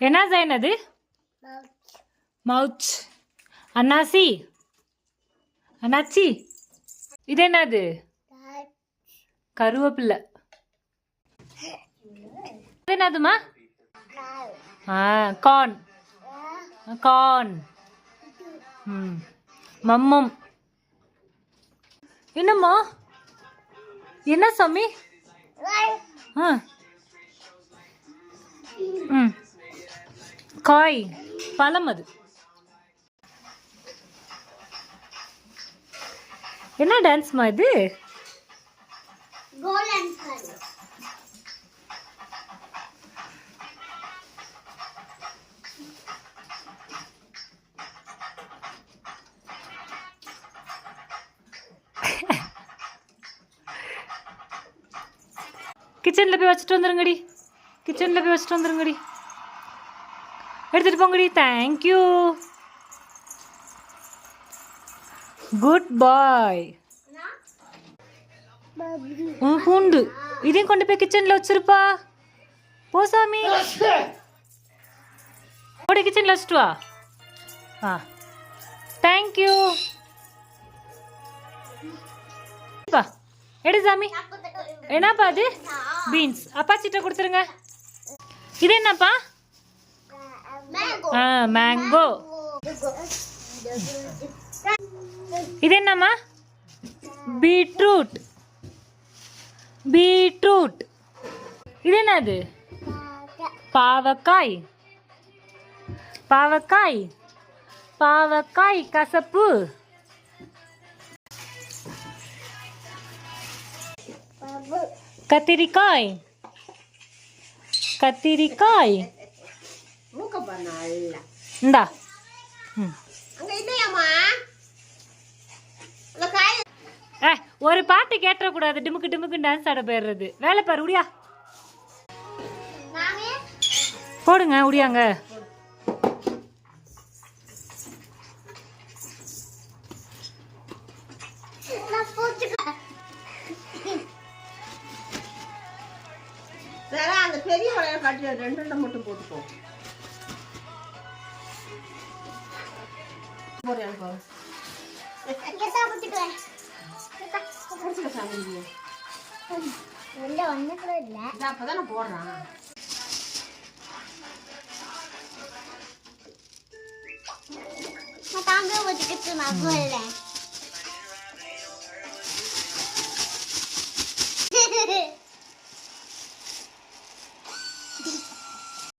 என்ன சைன் அது மவுச். அண்ணாசி அண்ணாச்சி. இது என்னது? கருவேப்பில்லை. இது என்னதுமா ஆ கார்ன் கார்ன் ம். மம்மம். என்னம்மா? என்ன சாமி? ஆ. ம். காய் பழம் அது. என்ன டான்ஸ்மா இது? கிச்சனில் போய் வச்சுட்டு வந்துருங்கடி. கிச்சனில் போய் வச்சுட்டு வந்துருங்கடி. எடுத்துகிட்டு போங்கடி. தேங்க்யூ குட் பாய் உன் பூண்டு. இதையும் கொண்டு போய் கிச்சனில் வச்சிருப்பா. போ சாமி. ஓடி கிச்சனில் வச்சுட்டு வா. ஆ. தேங்க்யூ பா. எடு சாமி. என்னப்பா அது? பீன்ஸ் அப்பாச்சிட்ட கொடுத்துருங்க. இது என்னப்பா? ஆ மேங்கோ இது என்னம்மா பீட்ரூட் பீட்ரூட் இது என்னது பாவக்காய். பாவக்காய். பாவக்காய் கசப்பு. கத்திரிக்காய். கத்திரிக்காய். பண்ண அல்ல இந்தா அங்க ஏ ஒரு பாட்டு கேட்டக்கூடாது டிமுக்கு டிமுக்கு டான்ஸ் ஆட போயிடுறது வேலை பாரு உடியா. போடுங்க உடியாங்க. அந்த பெரிய வளையல் காட்டி ரெண்டு ரெண்டு மட்டும் போட்டுக்கோ. போடுறேன் பாரு இங்க தான் போச்சுக்கிறேன் பிடிச்சிக்க சாமி. இது. உள்ள ஒண்ணு கூட இல்ல. இது அப்பதானே போடுறான். நான் தாங்க போச்சுக்கிட்டு நான் போடல.